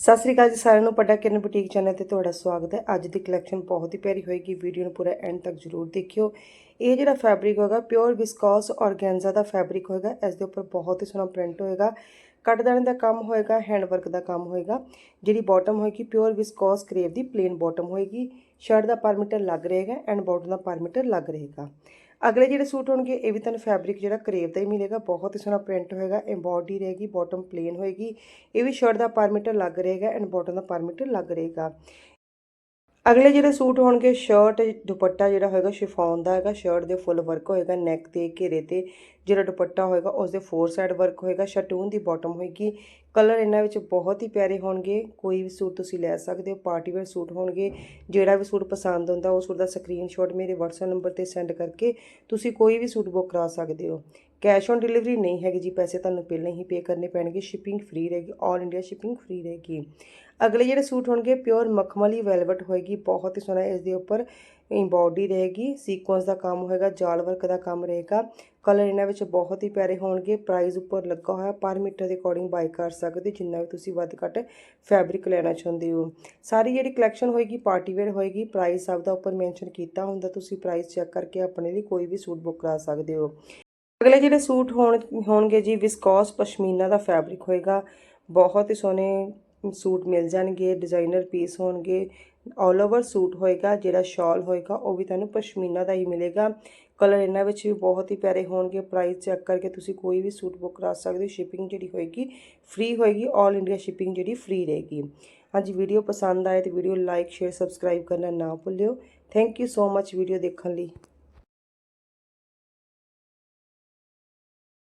ਸਤਿ ਸ੍ਰੀ ਅਕਾਲ ਜੀ ਸਾਰਿਆਂ ਨੂੰ ਪੱਡਾ ਕਿਰਨ ਬੁਟੀਕ ਚੈਨਲ ਤੇ ਤੁਹਾਡਾ ਸਵਾਗਤ ਹੈ। ਅੱਜ ਦੀ ਕਲੈਕਸ਼ਨ ਬਹੁਤ ਹੀ ਪਿਆਰੀ ਹੋਏਗੀ ਵੀਡੀਓ ਨੂੰ ਪੂਰਾ ਐਂਡ ਤੱਕ ਜਰੂਰ ਦੇਖਿਓ। ਇਹ ਜਿਹੜਾ ਫੈਬਰਿਕ ਹੋਏਗਾ ਪਿਓਰ ਵਿਸਕੋਸ ਔਰਗੈਂਜ਼ਾ ਦਾ ਫੈਬਰਿਕ ਹੋਏਗਾ, ਇਸ ਦੇ ਉੱਪਰ ਬਹੁਤ ਹੀ ਸੋਹਣਾ ਪ੍ਰਿੰਟ ਹੋਏਗਾ। ਕੱਟਦਾਣੇ ਦਾ ਕੰਮ ਹੋਏਗਾ ਹੈਂਡ ਵਰਕ ਦਾ ਕੰਮ ਹੋਏਗਾ, ਜਿਹੜੀ ਬਾਟਮ ਹੋਏਗੀ ਪਿਓਰ ਵਿਸਕੋਸ ਕਰੇਵ ਦੀ ਪਲੇਨ ਬਾਟਮ ਹੋਏਗੀ। ਸ਼ਰਟ ਦਾ ਪਰ ਮੀਟਰ ਲੱਗ ਰਹੇਗਾ ਐਂਡ ਬਾਟਮ ਦਾ ਪਰ ਮੀਟਰ ਲੱਗ ਰਹੇਗਾ। ਅਗਲੇ ਜਿਹੜੇ ਸੂਟ ਹੋਣਗੇ, ਇਹ ਵੀ ਤੁਹਾਨੂੰ ਫੈਬਰਿਕ ਜਿਹੜਾ ਕਰੇਵ ਦਾ ਹੀ ਮਿਲੇਗਾ, ਬਹੁਤ ਹੀ ਸੋਹਣਾ ਪ੍ਰਿੰਟ ਹੋਏਗਾ ਐਮਬੋਡੀ ਰਹੇਗੀ ਬਾਟਮ ਪਲੇਨ ਹੋਏਗੀ, ਇਹ ਵੀ ਸ਼ਰਟ ਦਾ ਪਰ ਮੀਟਰ ਲੱਗ ਰਹੇਗਾ ਐਂਡ ਬਾਟਮ ਦਾ ਪਰ ਮੀਟਰ ਲੱਗ ਰਹੇਗਾ। ਅਗਲੇ ਜਿਹੜੇ ਸੂਟ ਹੋਣਗੇ ਸ਼ਰਟ ਦੁਪੱਟਾ ਜਿਹੜਾ ਹੋਏਗਾ ਸ਼ਿਫੋਨ ਦਾ ਹੈਗਾ ਸ਼ਰਟ ਦੇ ਫੁੱਲ ਵਰਕ ਹੋਏਗਾ ਨੈਕ ਤੇ, ਘੇਰੇ ਤੇ, ਜਿਹੜਾ ਦੁਪੱਟਾ ਹੋਏਗਾ ਉਸ ਦੇ ਫੋਰ ਸਾਈਡ ਵਰਕ ਹੋਏਗਾ ਸ਼ਟੂਨ ਦੀ ਬਾਟਮ ਹੋਏਗੀ ਕਲਰ ਇਹਨਾਂ ਵਿੱਚ ਬਹੁਤ ਹੀ ਪਿਆਰੇ ਹੋਣਗੇ। ਕੋਈ ਵੀ ਸੂਟ ਤੁਸੀਂ ਲੈ ਸਕਦੇ ਹੋ, ਪਾਰਟੀ ਵੇਅਰ ਸੂਟ ਹੋਣਗੇ। ਜਿਹੜਾ ਵੀ ਸੂਟ ਪਸੰਦ ਆਉਂਦਾ ਉਹ ਸੂਟ ਦਾ ਸਕਰੀਨਸ਼ਾਟ ਮੇਰੇ WhatsApp ਨੰਬਰ ਤੇ ਸੈਂਡ ਕਰਕੇ ਤੁਸੀਂ ਕੋਈ ਵੀ ਸੂਟ ਬੁੱਕ ਕਰਾ ਸਕਦੇ ਹੋ। ਕੈਸ਼ ਔਨ ਡਿਲੀਵਰੀ ਨਹੀਂ ਹੈਗੀ ਜੀ, ਪੈਸੇ ਤੁਹਾਨੂੰ ਪਹਿਲਾਂ ਹੀ ਪੇ ਕਰਨੇ ਪੈਣਗੇ। ਸ਼ਿਪਿੰਗ ਫ੍ਰੀ ਰਹੇਗੀ 올 ਇੰਡੀਆ ਸ਼ਿਪਿੰਗ ਫ੍ਰੀ ਰਹੇਗੀ। ਅਗਲੇ ਜਿਹੜੇ ਸੂਟ ਹੋਣਗੇ ਪਿਓਰ ਮਖਮਲੀ ਵੈਲਵਟ ਹੋਏਗੀ, ਬਹੁਤ ਹੀ ਸੋਹਣਾ ਇਸ ਦੇ ਉੱਪਰ ਇੰਬੋਡੀ ਰਹੇਗੀ ਸੀਕੁਐਂਸ ਦਾ ਕੰਮ ਹੋਏਗਾ, ਜਾਲ ਵਰਕ ਦਾ ਕੰਮ ਰਹੇਗਾ। ਕਲਰ ਇਹਨਾਂ ਵਿੱਚ ਬਹੁਤ ਹੀ ਪਿਆਰੇ ਹੋਣਗੇ ਪ੍ਰਾਈਸ ਉੱਪਰ ਲੱਗਾ ਹੋਇਆ, ਪਰ ਮੀਟਰ ਦੇ ਅਕੋਰਡਿੰਗ ਬਾਈ ਕਰ ਸਕਦੇ, ਜਿੰਨਾ ਵੀ ਤੁਸੀਂ ਵੱਧ ਘੱਟ ਫੈਬਰਿਕ ਲੈਣਾ ਚਾਹੁੰਦੇ ਹੋ। ਸਾਰੀ ਜਿਹੜੀ ਕਲੈਕਸ਼ਨ ਹੋਏਗੀ ਪਾਰਟੀ ਵੇਅਰ ਹੋਏਗੀ ਪ੍ਰਾਈਸ ਸਭ ਦਾ ਉੱਪਰ ਮੈਂਸ਼ਨ ਕੀਤਾ ਹੁੰਦਾ, ਤੁਸੀਂ ਪ੍ਰਾਈਸ ਚੈੱਕ ਕਰਕੇ ਆਪਣੇ ਲਈ ਕੋਈ ਵੀ ਸੂਟ ਬੁੱਕ ਕਰਾ ਸਕਦੇ ਹੋ। ਅਗਲੇ ਜਿਹੜੇ ਸੂਟ ਹੋਣ, ਹੋਣਗੇ ਜੀ ਵਿਸਕੋਸ ਪਸ਼ਮੀਨਾ ਦਾ ਫੈਬਰਿਕ ਹੋਏਗਾ। ਬਹੁਤ ਹੀ ਸੋਹਣੇ ਸੂਟ ਮਿਲ ਜਾਣਗੇ ਡਿਜ਼ਾਈਨਰ ਪੀਸ ਹੋਣਗੇ ਆਲ ਓਵਰ ਸੂਟ ਹੋਏਗਾ, ਜਿਹੜਾ ਸ਼ਾਲ ਹੋਏਗਾ, ਉਹ ਵੀ ਤੁਹਾਨੂੰ ਪਸ਼ਮੀਨਾ ਦਾ ਹੀ ਮਿਲੇਗਾ। ਕਲਰ ਇਹਨਾਂ ਵਿੱਚ ਵੀ ਬਹੁਤ ਹੀ ਪਿਆਰੇ ਹੋਣਗੇ। ਪ੍ਰਾਈਸ ਚੈੱਕ ਕਰਕੇ ਤੁਸੀਂ ਕੋਈ ਵੀ ਸੂਟ ਬੁੱਕ ਕਰਾ ਸਕਦੇ ਹੋ। ਸ਼ਿਪਿੰਗ ਜਿਹੜੀ ਹੋਏਗੀ ਫ੍ਰੀ ਹੋਏਗੀ। ਆਲ ਇੰਡੀਆ ਸ਼ਿਪਿੰਗ ਜਿਹੜੀ ਫ੍ਰੀ ਰਹੇਗੀ। ਹਾਂਜੀ ਵੀਡੀਓ ਪਸੰਦ ਆਏ ਤੇ ਵੀਡੀਓ ਲਾਈਕ ਸ਼ੇਅਰ ਸਬਸਕ੍ਰਾਈਬ ਕਰਨਾ ਨਾ ਭੁੱਲਿਓ। Thank you so much video ਦੇਖਣ ਲਈ।